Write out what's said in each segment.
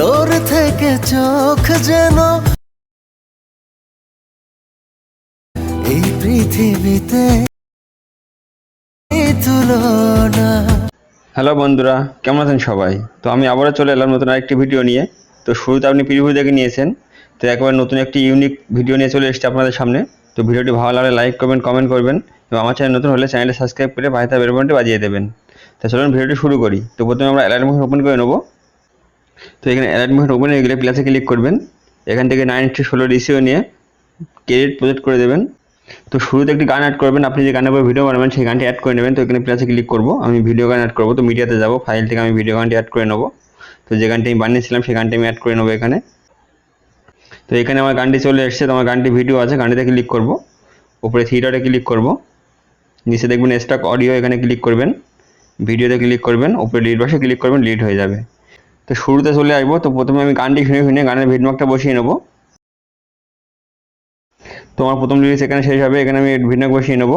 তোর থেকে চোখ যেন এই পৃথিবীতে তুলনা। হ্যালো বন্ধুরা, কেমন আছেন সবাই? তো আমি আবারও চলে এলাম নতুন আরেকটি ভিডিও নিয়ে। তো শুরুতে আপনি প্রিভিউ দেখে নিয়েছেন, তো একবার নতুন একটি ইউনিক ভিডিও নিয়ে চলে এসেছি আপনাদের সামনে। তো ভিডিওটি ভালো লাগলে লাইক করবেন কমেন্ট করবেন এবং আমার চ্যানেল নতুন হলে চ্যানেলটি সাবস্ক্রাইব করে পাশে বেরোবনটি বাজিয়ে দেবেন। তো চলুন ভিডিওটি শুরু করি। তো প্রথমে আমরা অ্যালার্ট মোশন ওপেন করে নেব। তো এখানে অ্যালার্ট ওপেন হয়ে গেলে প্লাসে ক্লিক করবেন। এখান থেকে নাইন থ্রি ষোলো রিসিও নিয়ে ক্রেডিট প্রজেক্ট করে দেবেন। তো শুরুতে একটি গান অ্যাড করবেন। আপনি যে গানের উপর ভিডিও বানাবেন, সেই গানটি অ্যাড করে নেবেন। তো এখানে প্লাসে ক্লিক করব। আমি ভিডিও গান অ্যাড করব। তো মিডিয়াতে যাব। ফাইল থেকে আমি ভিডিও গানটি অ্যাড করে নেব। তো যে গানটি আমি বানিয়েছিলাম, সেই গানটি আমি অ্যাড করে নেব এখানে। তো এখানে আমার গানটি চলে এসেছে। তো আমার গানটি ভিডিও আছে। গানটিতে ক্লিক করব। উপরে থিয়েটারে ক্লিক করব। নিচে দেখবেন স্টক অডিও এখানে ক্লিক করবেন। ভিডিওতে ক্লিক করবেন। উপরে লিড বসে ক্লিক করবেন। লিড হয়ে যাবে। তো শুরুতে চলে আসব। তো প্রথমে আমি গানটি শুনে শুনে গানের ভিডমার্কটা বসিয়ে নেব। তো আমার প্রথম লিরিক্স এখানে শেষ হবে, এখানে আমি ভিডমার্ক বসিয়ে নেব।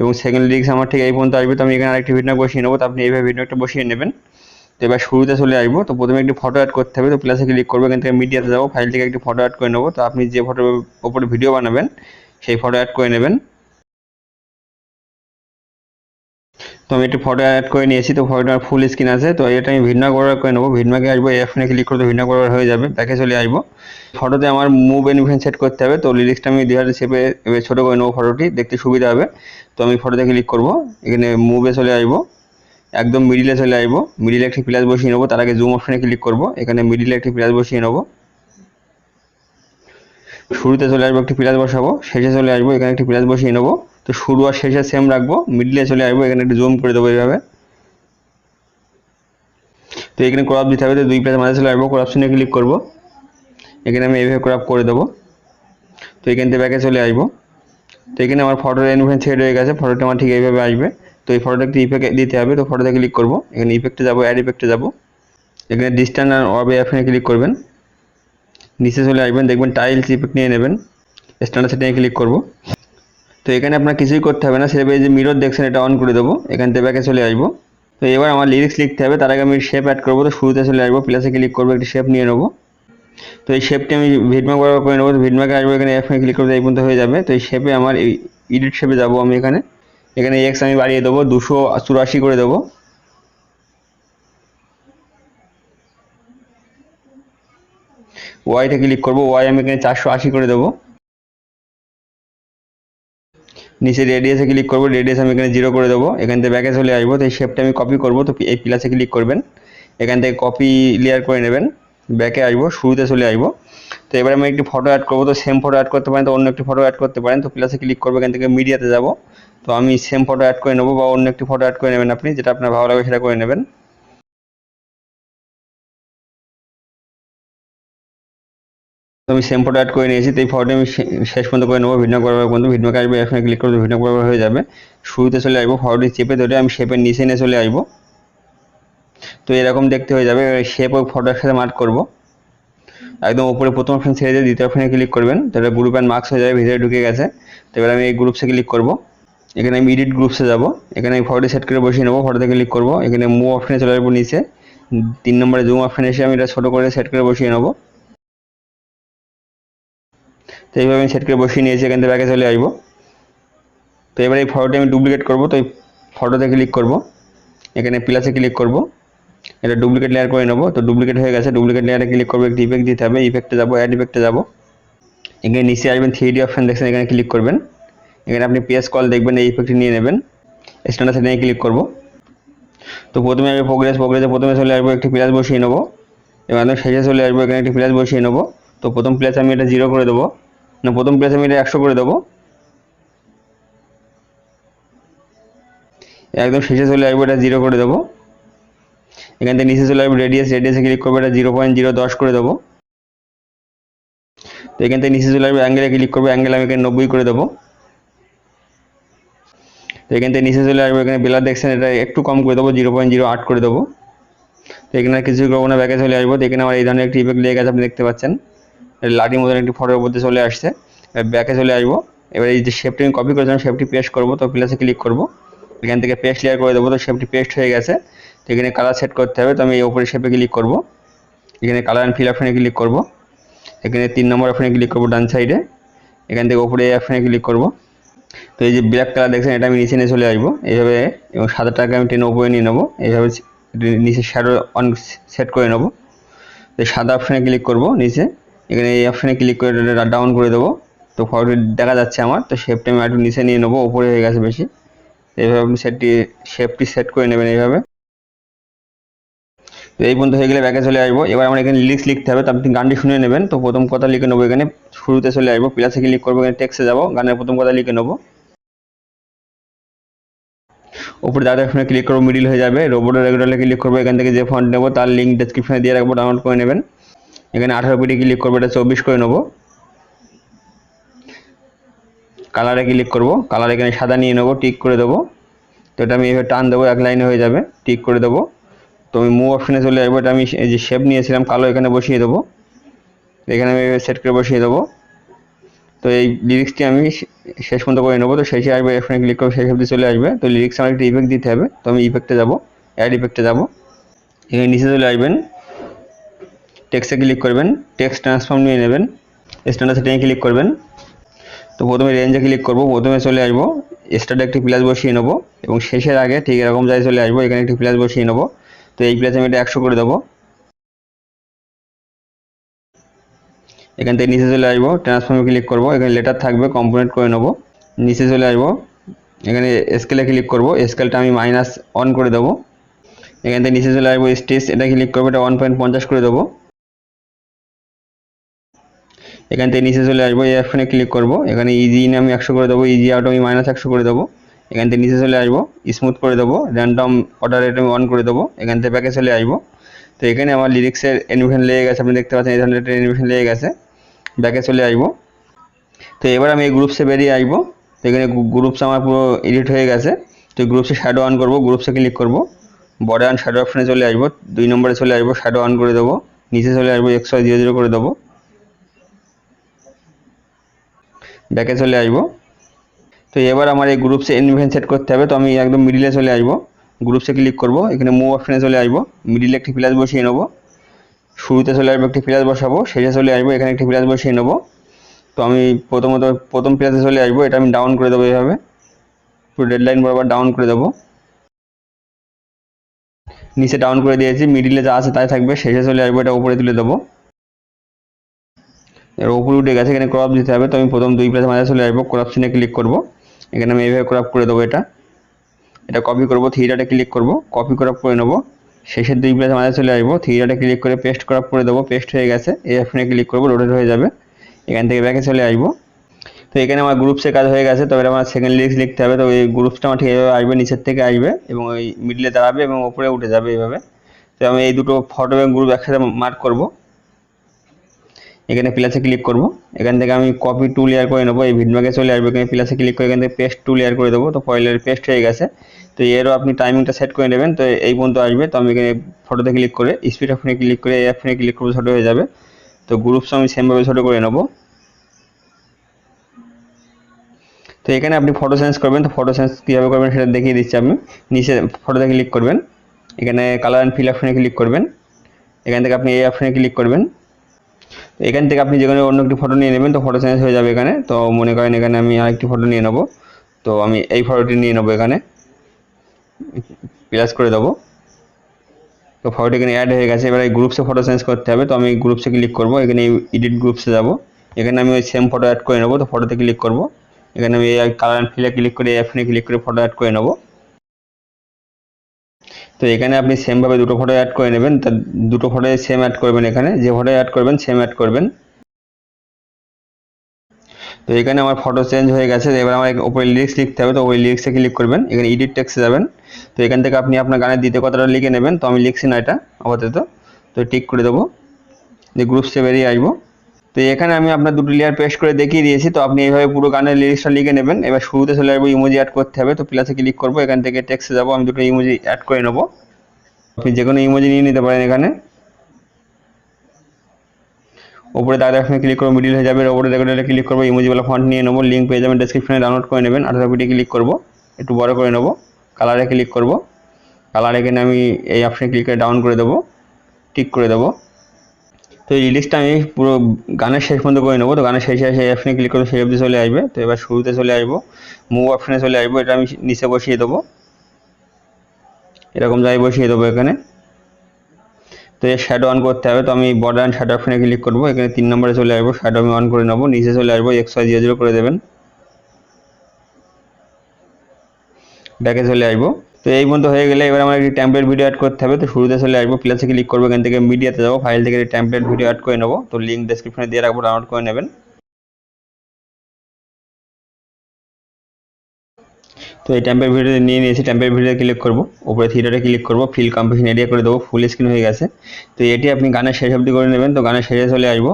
এবং সেকেন্ড লিরিক্স আমার ঠিক এই পর্যন্ত আসবে, তো আমি এখানে আরেকটি ভিডমার্ক বসিয়ে নেব, তো আপনি এইভাবে ভিডমার্কটা বসিয়ে নেবেন। তো এবার শুরুতে চলে আসব। তো প্রথমে একটি ফটো অ্যাড করতে হবে, তো প্লাসে ক্লিক করব, এখান থেকে মিডিয়াতে যাব ফাইল থেকে একটি ফটো অ্যাড করে নেব। তো আপনি যে ফটোর ওপরে ভিডিও বানাবেন, সেই ফটো অ্যাড করে নেবেন। তো আমি একটি ফটো অ্যাড করে নিয়েছি, তো ফটোটা ফুল স্ক্রিন আছে, তো এটা আমি ভিডনা কভার করে নেব। ভিডনাকে আসব এফনে ক্লিক করতে ভিডনা কভার হয়ে যাবে, ব্যাকে চলে আসব। ফটোতে আমার মুভ এনিভেন সেট করতে হবে, তো লিরিক্সটা আমি দুই হাজার শেপে ছোটো করে নেব ফটোটি দেখতে সুবিধা হবে। তো আমি ফটোতে ক্লিক করব, এখানে মুভে চলে আসব, একদম মিডিলে চলে আসব মিডিলে একটি প্লাস বসিয়ে নেব, তার আগে জুম অপশনে ক্লিক করব, এখানে মিডিলে একটি প্লাস বসিয়ে নেব। শুরুতে চলে আসব, একটি প্লাস বসাবো, শেষে চলে আসব, এখানে একটি প্লাস বসিয়ে নেব। তো শুরু আর শেষে সেম রাখব। মিডলে চলে আসব, এখানে একটু জুম করে দেবো এইভাবে। তো এখানে ক্রপ দিতে হবে, তো দুই প্লাস মাঝে চলে আসব। ক্রপশনে ক্লিক করব। এখানে আমি এইভাবে ক্রপ করে দেবো। তো এখান থেকে ব্যাকে চলে আসব। তো এখানে আমার ফটোর অ্যানিমেশন সেট হয়ে গেছে ফটোটা আমার ঠিক এইভাবে আসবে। তো এই ফটোটা একটু ইফেক্ট দিতে হবে, তো ফটোতে ক্লিক করব। এখানে ইফেক্টে যাব অ্যাড ইফেক্টে যাব। এখানে ডিস্ট্যান্স আর অবে অ্যাপনে ক্লিক করবেন। নিচে চলে আসবেন, দেখবেন টাইলস ইফেক্ট নিয়ে নেবেন। স্ট্যান্ডার্ড সেটিংয়ে ক্লিক করব। তো এখানে আপনার কিছুই করতে হবে না। সেভাবে যে মিরর দেখছেন, এটা অন করে দেবো। এখান থেকে ব্যাকে চলে আসব। তো এবার আমার লিরিক্স লিখতে হবে। তার আগে আমি শেপ অ্যাড করব। তো শুরুতে চলে আসব। প্লাসে ক্লিক করব, একটি শেপ নিয়ে নেব। তো এই শেপটি আমি ভিডমার্ক ব্যবহার করে নেব। ভিডমার্কে আসব এখানে এফ ক্লিক করতে এই পর্যন্ত হয়ে যাবে। তো এই শেপে আমার এই এডিট শেপে যাব আমি এখানে। এখানে এক্স আমি বাড়িয়ে দেবো। দুশো চুরাশি করে দেবো। ওয়াইতে ক্লিক করব। ওয়াই আমি এখানে চারশো আশি করে দেবো। নিচে রেডিয়াসে ক্লিক করব রেডিয়াস আমি এখানে জিরো করে দেবো। এখান থেকে ব্যাকে চলে আসব, তো এই শেপটা আমি কপি করব, তো এই প্লাসে ক্লিক করবেন। এখান থেকে কপি লেয়ার করে নেবেন। ব্যাকে আসব, শুরুতে চলে আসব। তো এবার আমি একটি ফটো অ্যাড করব, তো সেম ফটো অ্যাড করতে পারেন, তো অন্য একটি ফটো অ্যাড করতে পারেন। তো প্লাসে ক্লিক করব, এখান থেকে মিডিয়াতে যাব। তো আমি সেম ফটো অ্যাড করে নেব বা অন্য একটি ফটো অ্যাড করে নেবেন আপনি, যেটা আপনার ভালো লাগবে সেটা করে নেবেন। তো আমি সেম ফটো অ্যাড করে নিয়েছি, তো এই ফটো আমি শেষ পর্যন্ত করে নেব ভিডিও করার পর্যন্ত ভিডিও আসবে, এখানে ক্লিক করব ভিডিও করার হয়ে যাবে। শুরুতে চলে আসব ফটোটি চেপে ধরে আমি শেপের নিচে নিয়ে চলে আসব। তো এরকম দেখতে হয়ে যাবে শেপ ওই ফটোর সাথে মার্ক করব। একদম উপরে প্রথম অপশন ছেড়ে দিয়ে দ্বিতীয় অপশনে ক্লিক করবেন তাহলে গ্রুপ অ্যান্ড মার্কস হয়ে যাবে, ভিতরে ঢুকে গেছে। তো এবার আমি এই গ্রুপসে ক্লিক করব। এখানে আমি এডিট গ্রুপসে যাব, এখানে আমি ফটোটি সেট করে বসিয়ে নেব ফটোতে ক্লিক করব। এখানে মুভ অপশনে চলে আসব নিচে। তিন নম্বরে জুম অপশনে এসে আমি এটা ছোটো করে সেট করে বসিয়ে নেব। তো এইভাবে আমি সেট করে বসিয়ে নিয়েছি, এখান থেকে ব্যাকে চলে আসব। তো এবার এই ফটোটি আমি ডুপ্লিকেট করব, তো এই ফটোতে ক্লিক করব। এখানে প্লাসে ক্লিক করব। এটা ডুপ্লিকেট লেয়ার করে নেব, তো ডুপ্লিকেট হয়ে গেছে ডুপ্লিকেট লেয়ারে ক্লিক করব, একটি ইফেক্ট দিতে হবে ইফেক্টে যাব অ্যাড ইফেক্টে যাব। এখানে নিচে আসবেন থ্রি ডি অপশান দেখছেন এখানে ক্লিক করবেন। এখানে আপনি পেস কল দেখবেন, এই ইফেক্টটি নিয়ে নেবেন। স্ট্যান্ডার্ড সেটিংয়ে ক্লিক করব। তো প্রথমে আমি প্রোগ্রেস প্রোগ্রেসে প্রথমে চলে আসব, একটি প্লাস বসিয়ে নেব। এবার আমি শেষে চলে আসব, এখানে একটি প্লাস বসিয়ে নেব। তো প্রথম প্লাস আমি এটা জিরো করে দেবো। না, প্রথম প্লাস আমি এটা একশো করে দেবো। একদম শেষে চলে আসব এটা জিরো করে দেবো। এখান থেকে নিচে চলে আসব রেডিয়াস রেডিয়াসে ক্লিক করব এটা জিরো পয়েন্ট জিরো দশ করে দেবো। তো এখান থেকে নিচে চলে আসব অ্যাঙ্গেলে ক্লিক করব অ্যাঙ্গেল আমি এখানে নব্বই করে দেবো। তো এখান থেকে নিচে চলে আসব, এখানে বেলার দেখছেন, এটা একটু কম করে দেবো জিরো পয়েন্ট জিরো আট করে দেবো। তো এখানে কিছুই করব না ব্যাকে চলে আসব। তো এখানে আমার এই ধরনের একটি ইফেক্ট লেগে গেছে, আপনি দেখতে পাচ্ছেন। লাঠির মতন একটি ফটোর মধ্যে চলে আসছে। ব্যাকে চলে আসব। এবার এই যে শেপটি আমি কপি করেছিলাম শেপটি পেস্ট করব। তো প্লাসে ক্লিক করব। এখান থেকে পেস্ট লেয়ার করে দেবো। তো শেপটি পেস্ট হয়ে গেছে। তো এখানে কালার সেট করতে হবে। তো আমি এই ওপরে শেপে ক্লিক করব। এখানে কালার অ্যান্ড ফিল অপশানে ক্লিক করব। এখানে তিন নম্বর অপশানে ক্লিক করব ডান সাইডে এখান থেকে ওপরে এই অপশানে ক্লিক করব। তো এই যে ব্ল্যাক কালার দেখছেন, এটা আমি নিচে নিয়ে চলে আসব। এইভাবে এবং সাদাটাকে আমি টেনে উপরে নিয়ে নেব। এইভাবে নিচে শ্যাডো অন সেট করে নেব। তো সাদা অপশানে ক্লিক করব নিচে। এখানে এই অপশানে ক্লিক করে ডাউন করে দেবো। তো ফটোটি দেখা যাচ্ছে আমার, তো শেপটা আমি একটু নিচে নিয়ে নেব, উপরে হয়ে গেছে বেশি। এইভাবে আপনি সেটটি শেপটি সেট করে নেবেন এইভাবে। তো এই পর্যন্ত হয়ে গেলে ব্যাকে চলে আসব। এবার আমার এখানে লিরিক্স লিখতে হবে, তো আপনি গানটি শুনে নেবেন। তো প্রথম কথা লিখে নেব এখানে, শুরুতে চলে আসব। প্লাসে ক্লিক করব, এখানে টেক্সে যাব, গানের প্রথম কথা লিখে নেব। উপরে দাদা এখানে ক্লিক করব মিডিল হয়ে যাবে। রোবটের রেগুলারে ক্লিক করব, এখান থেকে যে ফন্ট নেব, তার লিঙ্ক ডেসক্রিপশনে দিয়ে রাখব ডাউনলোড করে নেবেন। এখানে আঠারো পিটি ক্লিক করব এটা চব্বিশ করে নেব। কালারে ক্লিক করব? কালার এখানে সাদা নিয়ে নেব, টিক করে দেবো। তো এটা আমি এভাবে টান দেবো, এক লাইনে হয়ে যাবে, টিক করে দেবো। তো আমি মুভ অপশানে চলে যাব এটা আমি এই যে শেপ নিয়েছিলাম, কালো এখানে বসিয়ে দেবো। এখানে আমি সেট করে বসিয়ে দেবো। তো এই লিরিক্সটি আমি শেষ পর্যন্ত করে নেব। তো শেষে আসবে এখানে ক্লিক করব, শেষ অবধি চলে আসবে। তো লিরিক্স আমার একটা ইফেক্ট দিতে হবে। তো আমি ইফেক্টে যাব অ্যাড ইফেক্টে যাব। এখানে নিচে চলে আসবেন। টেক্সটে ক্লিক করবেন টেক্সট ট্রান্সফর্ম নিয়ে নেবেন স্ট্যান্ডার্ড সেটিংয়ে ক্লিক করবেন। তো প্রথমে রেঞ্জে ক্লিক করব, প্রথমে চলে আসব স্টার্টে একটি প্লাস বসিয়ে নেব, এবং শেষের আগে ঠিক এরকম জায়গায় চলে আসব, এখানে একটি প্লাস বসিয়ে নেব। তো এই প্লাস আমি এটা একশো করে দেবো। এখান থেকে নিচে চলে আসব ট্রান্সফর্মে ক্লিক করব, এখানে লেটার থাকবে কম্পোনেন্ট করে নেব। নিচে চলে আসব, এখানে স্কেলে ক্লিক করব স্কেলটা আমি মাইনাস অন করে দেবো। এখান থেকে নিচে চলে আসব স্টেজ এটা ক্লিক করব, এটা ওয়ান পয়েন্ট পঞ্চাশ করে দেবো। এখান থেকে নিচে চলে আসব, এই অপশনে ক্লিক করব। এখানে ইজি ইন আমি একশো করে দেবো ইজি আউট আমি মাইনাস একশো করে দেবো। এখান থেকে নিচে চলে আসব স্মুথ করে দেবো র্যান্ডম অর্ডার রেট আমি অন করে দেবো, এখান থেকে ব্যাকে চলে আসব। তো এখানে আমার লিরিক্সের অ্যানিমেশন লেগে গেছে, আপনি দেখতে পাচ্ছেন, এই ধরনের একটা অ্যানিমেশন লেগে গেছে। ব্যাকে চলে আসব। তো এবার আমি এই গ্রুপসে বেরিয়ে আসব। তো এখানে গ্রুপস আমার পুরো এডিট হয়ে গেছে। তো গ্রুপসে শ্যাডো অন করব গ্রুপসে ক্লিক করব। বর্ডার অ্যান্ড শ্যাডো অপশানে চলে আসব, দুই নম্বরে চলে আসব শ্যাডো অন করে দেবো। নিচে চলে আসব ওয়াই জিরো জিরো করে দেবো। ব্যাকে চলে আসব। তো এবার আমার এই গ্রুপসে অ্যানিমেশন সেট করতে হবে। তো আমি একদম মিডিলে চলে আসব। গ্রুপসে ক্লিক করব। এখানে মুভ অপশানে চলে আসব। মিডিলে একটি প্লাস বসিয়ে নেব। শুরুতে চলে আসব একটি প্লাস বসাবো। শেষে চলে আসব। এখানে একটি প্লাস বসিয়ে নেব। তো আমি প্রথমত প্রথম প্লাসে চলে আসব। এটা আমি ডাউন করে দেবো এইভাবে পুরো ডেড লাইন বরাবর ডাউন করে দেবো। নিচে ডাউন করে দিয়েছি। মিডিলে যা আছে তাই থাকবে। শেষে চলে আসব। এটা উপরে তুলে দেবো। এবার উপরে উঠে গেছে, এখানে ক্রপ দিতে হবে। তো আমি প্রথম দুই প্লাস মাঝে চলে আসব ক্রপ সিনে ক্লিক করব। এখানে আমি এইভাবে ক্রপ করে দেবো এটা। এটা কপি করব ডাটে ক্লিক করব কপি ক্রপ করে নেব। শেষের দুই প্লাস মাঝে চলে আসব ডাটে ক্লিক করে পেস্ট ক্রপ করে দেবো। পেস্ট হয়ে গেছে, এই অপশনে ক্লিক করব রোটেট হয়ে যাবে। এখান থেকে ব্যাকে চলে আসব। তো এখানে আমার গ্রুপসের কাজ হয়ে গেছে তবে আমার সেকেন্ড লিরিক্স লিখতে হবে। তো এই গ্রুপসটা আমার ঠিক এইভাবে আসবে, নিচের থেকে আসবে এবং ওই মিডলে দাঁড়াবে এবং ওপরে উঠে যাবে এইভাবে। তো আমি এই দুটো ফটো এবং গ্রুপ একসাথে মার্ক করব। এখানে প্লাসে ক্লিক করব। এখান থেকে আমি কপি টু লেয়ার করে নেব। এই ভিডমাকে চলে আসবে, এখানে প্লাসে ক্লিক করে এখান থেকে পেস্ট টু লেয়ার করে দেবো। তো পয়লের পেস্ট হয়ে গেছে। তো এরও আপনি টাইমিংটা সেট করে নেবেন। তো এই পর্যন্ত আসবে। তো আমি এখানে ফটোতে ক্লিক করে স্পিড অপশনে ক্লিক করে, এই অপশনে ক্লিক করব, ছোটো হয়ে যাবে। তো গ্রুপস আমি সেমভাবে ছোটো করে নেব। তো এখানে আপনি ফটো চেঞ্জ করবেন। তো ফটো চেঞ্জ কীভাবে করবেন সেটা দেখিয়ে দিচ্ছি আমি। নিচে ফটোতে ক্লিক করবেন। এখানে কালার অ্যান্ড ফিল অপশনে ক্লিক করবেন। এখান থেকে আপনি এই অপশনে ক্লিক করবেন। তো এখান থেকে আপনি যে কোনো অন্য একটি ফটো নিয়ে নেবেন, তো ফটো চেঞ্জ হয়ে যাবে এখানে। তো মনে করেন এখানে আমি আরেকটি ফটো নিয়ে নেব। তো আমি এই ফটোটি নিয়ে নেব এখানে। প্লাস করে দেবো। তো ফটোটি এখানে অ্যাড হয়ে গেছে। এবার এই গ্রুপসে ফটো চেঞ্জ করতে হবে। তো আমি গ্রুপসে ক্লিক করব। এখানে এডিট গ্রুপসে যাব। এখানে আমি ওই সেম ফটো অ্যাড করে নেব। তো ফটোতে ক্লিক করব। এখানে আমি কালার অ্যান্ড ফিলে ক্লিক করে অ্যাপনে ক্লিক করে ফটো অ্যাড করে নেব। তো এখানে আপনি সেমভাবে দুটো ফটো অ্যাড করে নেবেন, তা দুটো ফটোয় সেম অ্যাড করবেন এখানে, যে ফটো অ্যাড করবেন সেম অ্যাড করবেন। তো এখানে আমার ফটো চেঞ্জ হয়ে গেছে এবার আমার উপরে লিরিক্স লিখতে হবে, তো ওই লিরিক্সে ক্লিক করবেন, এখানে এডিট টেক্সে যাবেন। তো এখান থেকে আপনি আপনার গানের দ্বিতীয় কথাটা লিখে নেবেন, তো আমি লিখছি না এটা আপাতত। তো টিক করে দেবো, যে গ্রুপসে বেরিয়ে আসব। তো এখানে আমি আপনার দুটো লেয়ার পেস্ট করে দেখিয়ে দিয়েছি। তো আপনি এইভাবে পুরো গানের লিরিক্সটা লিখে নেবেন। এবার শুরুতে চলে আসব ইমোজি অ্যাড করতে হবে। তো প্লাসে ক্লিক করব। এখান থেকে টেক্সে যাব। আমি দুটো ইমোজি অ্যাড করে নেব। আপনি যে কোনো ইমোজি নিয়ে নিতে পারেন এখানে। ওপরে দাদা এখানে ক্লিক করব মিডিল হয়ে যাবে। ওপরে দেখে ক্লিক করব ইমোজিওয়ালা ফন্ট নিয়ে নেব। লিঙ্ক পেয়ে যাবেন ডেসক্রিপশনে ডাউনলোড করে নেবেন। আঠারো পিটি ক্লিক করব। একটু বড় করে নেব। কালারে ক্লিক করব। কালার এখানে আমি এই অপশানে ক্লিক করে ডাউন করে দেবো। টিক করে দেবো। তো এই লিস্টটা আমি পুরো গানের শেষ পর্যন্ত করে নেব। তো গানের শেষে এসে অপশনে ক্লিক করলে সেই অবধি চলে আসবে। তো এবার শুরুতে চলে আসব। মুভ অপশনে চলে আসব, এটা আমি নিচে বসিয়ে দেবো। এরকম যাই বসিয়ে দেবো এখানে। তো এর শ্যাডো অন করতে হবে। তো আমি বর্ডার অ্যান্ড শ্যাডো অপশনে ক্লিক করব। এখানে তিন নম্বরে চলে আসব শ্যাডো আমি অন করে নেব। নিচে চলে আসব এক্স ওয়াই জিরো জিরো করে দেবেন। ব্যাকে চলে আসব। তো এই পর্যন্ত হয়ে গেলে এবার আমার একটি ট্যাম্পলেট ভিডিও অ্যাড করতে হবে। তো শুরুতে চলে আসব। প্লাসে ক্লিক করব, এখান থেকে মিডিয়াতে যাব। ফাইল থেকে ট্যাম্পলেট ভিডিও অ্যাড করে নেব। তো লিঙ্ক ডেসক্রিপশনে দিয়ে রাখব ডাউনলোড করে নেবেন। তো এই ট্যাম্পের ভিডিও নিয়ে নিয়েছি। ট্যাম্পের ভিডিও ক্লিক করব। উপরে থিয়েটারে ক্লিক করব। ফিল কম্পিটিশন এরিয়া করে দেবো। ফুল স্ক্রিন হয়ে গেছে। তো এটি আপনি গানের শেষ অবধি করে নেবেন। তো গানের শেষে চলে আসব।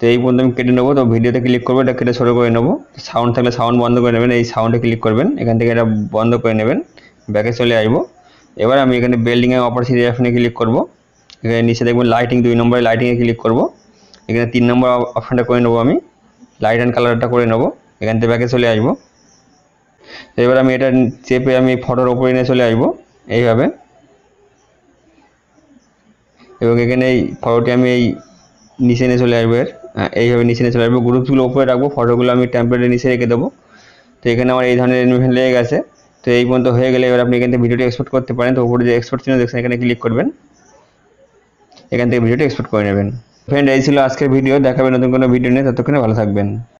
তো এই পর্যন্ত আমি কেটে নেব, তো ভিডিওতে ক্লিক করব, এটা কেটে ছোটো করে নেব। সাউন্ড থাকলে সাউন্ড বন্ধ করে নেবেন, এই সাউন্ডে ক্লিক করবেন, এখান থেকে এটা বন্ধ করে নেবেন ব্যাকে চলে আসব। এবার আমি এখানে বিল্ডিংয়ে অপরচুনিটি অপশনে ক্লিক করব। এখানে নিচে দেখবেন লাইটিং দুই নম্বরে লাইটিংয়ে ক্লিক করব। এখানে তিন নম্বর অপশানটা করে নেব আমি লাইট অ্যান্ড কালারটা করে নেব। এখান থেকে ব্যাকে চলে আসব। এবার আমি এটা চেপে আমি ফটোর ওপরে নিয়ে চলে আসব, এইভাবে। এবং এখানে এই ফটোটি আমি এই নিচে নিয়ে চলে আসব এর। এইভাবে নিচে নিয়ে চলে আসব গ্রুপসগুলো উপরে রাখব ফটোগুলো আমি টেম্পলেটের নিচে রেখে দেবো। তো এখানে আমার এই ধরনের অ্যানিমেশন লেগে গেছে। তো এই পর্যন্ত হয়ে গেলে এবার আপনি এখান থেকে ভিডিওটি এক্সপোর্ট করতে পারেন। তো উপরে যে এক্সপোর্ট চিহ্ন দেখছেন, এখানে ক্লিক করবেন। এখান থেকে ভিডিওটি এক্সপোর্ট করে নেবেন। ফ্রেন্ড এই ছিল আজকের ভিডিও দেখাবেন নতুন কোনো ভিডিও নিয়ে। ততক্ষণে ভালো থাকবেন।